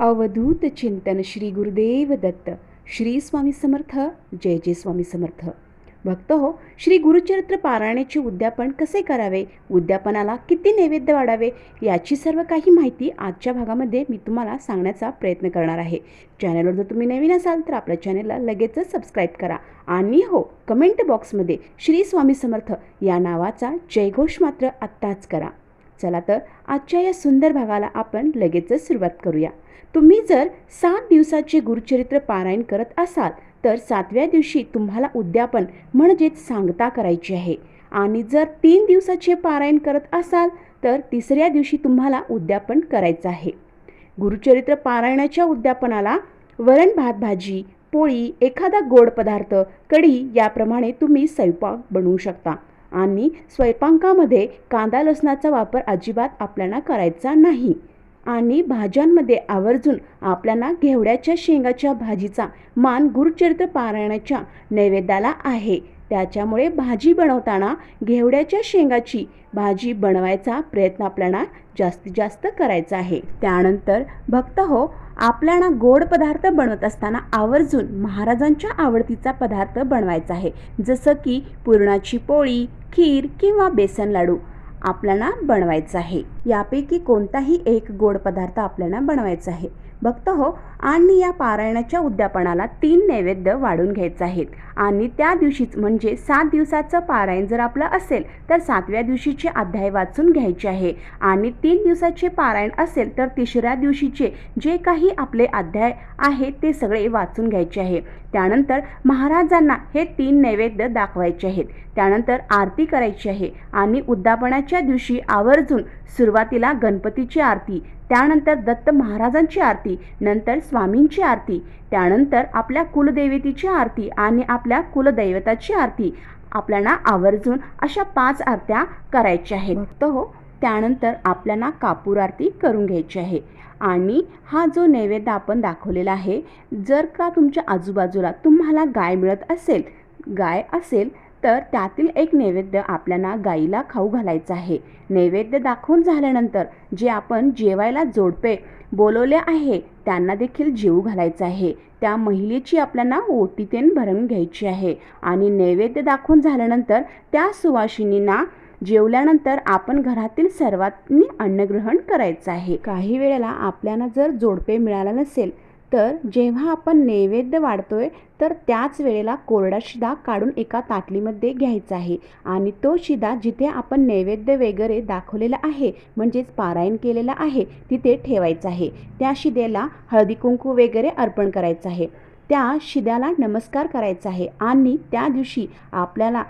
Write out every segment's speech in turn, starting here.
अवधूत चिंतन श्री गुरुदेव दत्त. श्री स्वामी समर्थ. जय जय स्वामी समर्थ. भक्त हो श्री गुरुचरित्र पारायणाचे उद्यापन कसे करावे? उद्यापनाला किती नैवेद्य वाढावे? याची सर्व काही माहिती आजच्या भागामध्ये मी तुम्हाला सांगण्याचा प्रयत्न करणार आहे. चॅनलवर जर तुम्ही नवीन असाल तर आपल्या चॅनलला लगेचच सबस्क्राईब करा. आणि हो कमेंट बॉक्समध्ये श्री स्वामी समर्थ या नावाचा जयघोष मात्र आत्ताच करा. चला तर आजच्या या सुंदर भागाला आपण लगेचच सुरुवात करूया. तुम्ही जर सात दिवसाचे गुरुचरित्र पारायण करत असाल तर सातव्या दिवशी तुम्हाला उद्यापन म्हणजेच सांगता करायची आहे. आणि जर तीन दिवसाचे पारायण करत असाल तर तिसऱ्या दिवशी तुम्हाला उद्यापन करायचं आहे. गुरुचरित्र पारायणाच्या उद्यापनाला वरण भात भाजी पोळी एखादा गोड पदार्थ कढी याप्रमाणे तुम्ही स्वयंपाक बनवू शकता. आणि स्वयंपाकामध्ये कांदा लसणाचा वापर अजिबात आपल्याला करायचा नाही. आणि भाज्यांमध्ये आवर्जून आपल्याला घेवड्याच्या शेंगाच्या भाजीचा मान गुरुचरित्र पारायणाच्या नैवेद्याला आहे. त्याच्यामुळे भाजी बनवताना घेवड्याच्या शेंगाची भाजी बनवायचा प्रयत्न आपल्याला जास्तीत जास्त करायचा आहे. त्यानंतर भक्त हो आपल्याला गोड पदार्थ बनवत असताना आवर्जून महाराजांच्या आवडतीचा पदार्थ बनवायचा आहे. जसं की पुरणाची पोळी खीर किंवा बेसन लाडू. आपल्याला बनवायचं आहे. यापैकी कोणताही एक गोड पदार्थ आपल्याला बनवायचा आहे. भक्त हो आणि या पारायणाच्या उद्यापनाला तीन नैवेद्य वाढून घ्यायचे आहेत. आणि त्या दिवशीच म्हणजे सात दिवसाचं पारायण जर आपलं असेल तर सातव्या दिवशीचे अध्याय वाचून घ्यायचे आहे. आणि तीन दिवसाचे पारायण असेल तर तिसऱ्या दिवशीचे जे काही आपले अध्याय आहे ते सगळे वाचून घ्यायचे आहे. त्यानंतर महाराजांना हे तीन नैवेद्य दाखवायचे आहेत. त्यानंतर आरती करायची आहे. आणि उद्यापनाच्या दिवशी आवर्जून सुरुवातीला गणपतीची आरती त्यानंतर दत्त महाराजांची आरती नंतर स्वामींची आरती त्यानंतर आपल्या कुलदेवतेची आरती आणि आपल्या कुलदैवताची आरती. आपल्याला आवर्जून अशा पाच आरत्या करायच्या आहेत. भक्त हो त्यानंतर आपल्याला कापूर आरती करून घ्यायची आहे. आणि हा जो नैवेद्य आपण दाखवलेला आहे जर का तुमच्या आजूबाजूला तुम्हाला गाय मिळत असेल गाय असेल तर त्यातील एक नैवेद्य आपल्याला गाईला खाऊ घालायचं आहे. नैवेद्य दाखवून झाल्यानंतर जे आपण जेवायला जोडपे बोलवले आहे त्यांना देखील जेवू घालायचं आहे. त्या महिलेची आपल्याला ओटीतेन भरून घ्यायची आहे. आणि नैवेद्य दाखवून झाल्यानंतर त्या सुवासिनींना जेवल्यानंतर आपण घरातील सर्वांनी अन्नग्रहण करायचं आहे. काही वेळेला आपल्याला जर जोडपे मिळाला नसेल तर जेव्हा आपण नैवेद्य वाढतोय तर त्याच वेळेला कोरडा शिदा काढून एका ताटलीमध्ये घ्यायचा आहे. आणि तो शिदा जिथे आपण नैवेद्य वगैरे दाखवलेला आहे म्हणजेच पारायण केलेला आहे तिथे ठेवायचा आहे. त्या शिद्याला हळदी कुंकू वगैरे अर्पण करायचं आहे. त्या शिद्याला नमस्कार करायचा आहे. आणि त्या दिवशी आपल्याला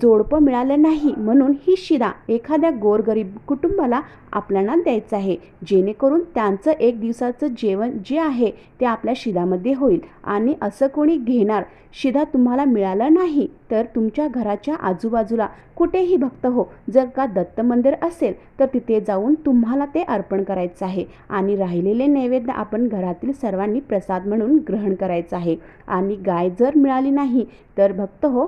जोडपं मिळालं नाही म्हणून ही शिदा एखाद्या गोरगरीब कुटुंबाला आपल्याला द्यायचं आहे. जेणेकरून त्यांचं एक दिवसाचं जेवण जे आहे ते आपल्या शिदामध्ये होईल. आणि असं कोणी घेणार शिदा तुम्हाला मिळाला नाही तर तुमच्या घराच्या आजूबाजूला कुठेही भक्त हो. जर का दत्त मंदिर असेल तर तिथे जाऊन तुम्हाला ते अर्पण करायचं आहे. आणि राहिलेले नैवेद्य आपण घरातील सर्वांनी प्रसाद म्हणून ग्रहण करायचं आहे. आणि गाय जर मिळाली नाही तर भक्त हो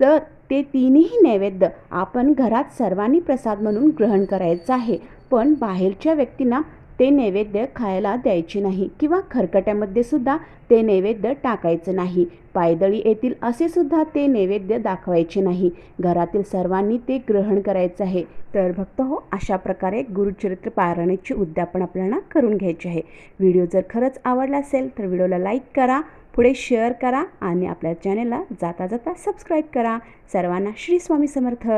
तर ते तीनही नैवेद्य आपण घरात सर्वांनी प्रसाद म्हणून ग्रहण करायचं आहे. पण बाहेरच्या व्यक्तींना ते नैवेद्य खायला द्यायचे नाही किंवा खरकट्यामध्ये सुद्धा ते नैवेद्य टाकायचं नाही. पायदळी येतील असे सुद्धा ते नैवेद्य दाखवायचे नाही. घरातील सर्वांनी ते ग्रहण करायचं आहे. तर भक्त हो अशा प्रकारे गुरुचरित्र पारायणाची उद्यापन आपल्याला करून घ्यायचे आहे. व्हिडिओ जर खरंच आवडला असेल तर व्हिडिओला लाईक करा. पुढे शेअर करा आणि आपल्या चॅनेलला जाता जाता सबस्क्राईब करा. सर्वांना श्री स्वामी समर्थ.